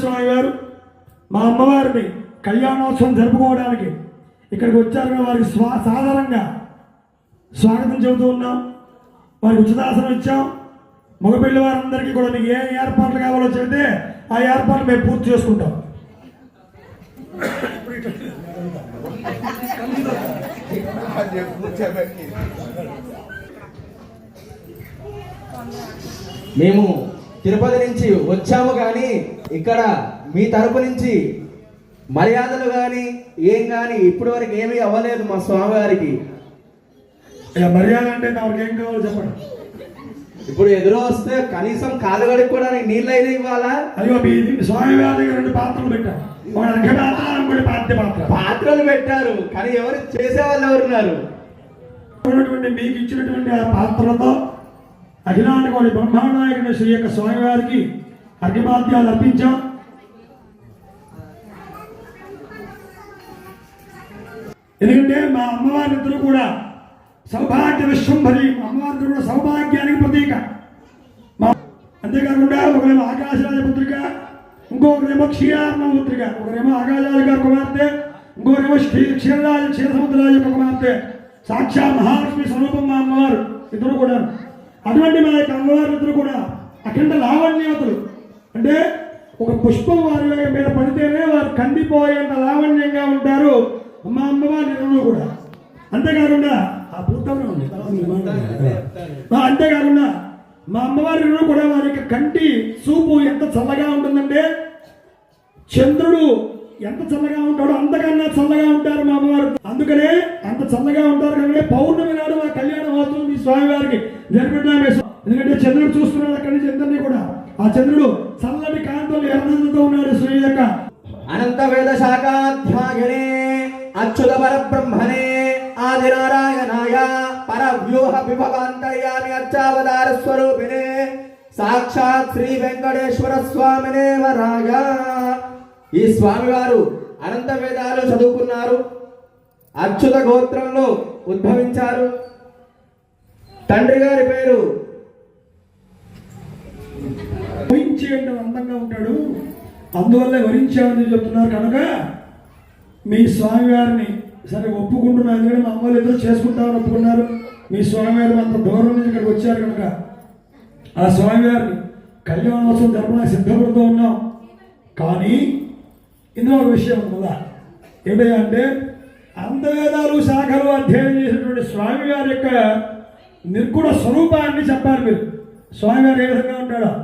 స్వామి గారు మా అమ్మవారిని కళ్యాణోత్సవం జరుపుకోవడానికి ఇక్కడికి వచ్చారు వారికి స్వా సాధారణంగా స్వాగతం చెబుతూ ఉన్నాం. వారికి ఉచితాసనం ఇచ్చాం. మగపిల్లి వారందరికీ కూడా మీకు ఏ ఏర్పాట్లు కావాలో చెబితే ఆ ఏర్పాట్లు మేము పూర్తి చేసుకుంటాం. మేము తిరుపతి నుంచి వచ్చాము కానీ ఇక్కడ మీ తరపు నుంచి మర్యాదలు కానీ ఏం కానీ ఇప్పటి వరకు ఏమీ అవ్వలేదు మా స్వామివారికి. మర్యాద అంటే నాకు ఏం కావాలో చెప్పండి. ఇప్పుడు ఎదురు వస్తే కనీసం కాలుగడికి కూడా నీళ్ళు అయినా ఇవ్వాలా? అదిగో మీ స్వామి దగ్గర రెండు పాత్రలు పెట్టాం ఒక అర్ఘ పాత్ర పాత్రలు పెట్టారు కానీ ఎవరు చేసేవాళ్ళు ఎవరున్నారు? ఉన్నటువంటి మీకు ఇచ్చినటువంటి ఆ పాత్రలతో అఖిలాంటి బ్రహ్మానాయకుడు బ్రహ్మానాయకుని శ్రీ యొక్క స్వామివారికి అర్ఘ్యపాద్యాలు అర్పించాం. ఎందుకంటే మా అమ్మవారిద్దరూ కూడా సౌభాగ్య విశ్వంభరి మా అమ్మవారిద్దరు కూడా సౌభాగ్యానికి ప్రతీక. మా అంతేకాకుండా ఒకరేమో ఆకాశరాజ పుత్రిక ఇంకొకరేమో క్షీరాత్మ పుత్రిక. ఒకరేమో ఆకాశరాజు గారి కుమార్తె ఇంకొకరేమో క్షీ క్షీరరాజు క్షీరసముద్రరాజు యొక్క కుమార్తె. సాక్షాత్ మహాలక్ష్మి స్వరూపం మా అమ్మవారు ఇద్దరు కూడా అటువంటి మా యొక్క అమ్మవారిద్దరు కూడా అఖండ లావణ్యవతులు అంటే ఒక పుష్పం వారి మీద పడితేనే వారు కందిపోయేంత లావణ్యంగా ఉంటారు మా అమ్మవారి కూడా. అంతేకాకుండా ఆ పూర్తంగా ఉంది. అంతేకాకుండా మా అమ్మవారి కూడా వారి యొక్క కంటి చూపు ఎంత చల్లగా ఉంటుందంటే చంద్రుడు ఎంత చల్లగా ఉంటాడో అంతకన్నా చల్లగా ఉంటారు మా అమ్మవారు. అందుకనే అంత చల్లగా స్వామి వారికి ఎందుకంటే చంద్రుడు చూస్తున్నాడు అక్కడి నుంచి అందరినీ కూడా. ఆ చంద్రుడు చల్లటి కాంతులు ఎర్రతో ఉన్నాడు శ్రీ యొక్క. అనంత వేద శాఖాధ్యాయనే అచ్యుత పరబ్రహ్మణే ఆదినారాయణాయ పరవ్యూహ విభవాంతర్యామి అచ్చావతార స్వరూపిణే సాక్షాత్ శ్రీ వెంకటేశ్వర స్వామినే వరాయ ఈ స్వామివారు అనంత వేదాలు చదువుకున్నారు అచ్యుత గోత్రంలో ఉద్భవించారు. తండ్రి గారి పేరు? వరించేంత అందంగా ఉంటాడు. అందువల్ల వరించామని చెప్తున్నారు. కనుక మీ స్వామివారిని సరే ఒప్పుకుంటున్నారు ఎందుకంటే మా అమ్మలు ఏదో చేసుకుంటామని ఒప్పుకున్నారు. మీ స్వామివారు అంత దూరం నుంచి ఇక్కడికి వచ్చారు కనుక ఆ స్వామివారిని కళ్యాణోత్సవం జరపడానికి సిద్ధపడుతూ ఉన్నాం. కానీ ఇందులో ఒక విషయం కదా ఏంటంటే అంటే అంతవేదాలు శాఖలు అధ్యయనం చేసినటువంటి స్వామివారి యొక్క నిర్గుణ స్వరూపాన్ని చెప్పాలి మీరు. స్వామివారు ఏ విధంగా ఉంటాడో.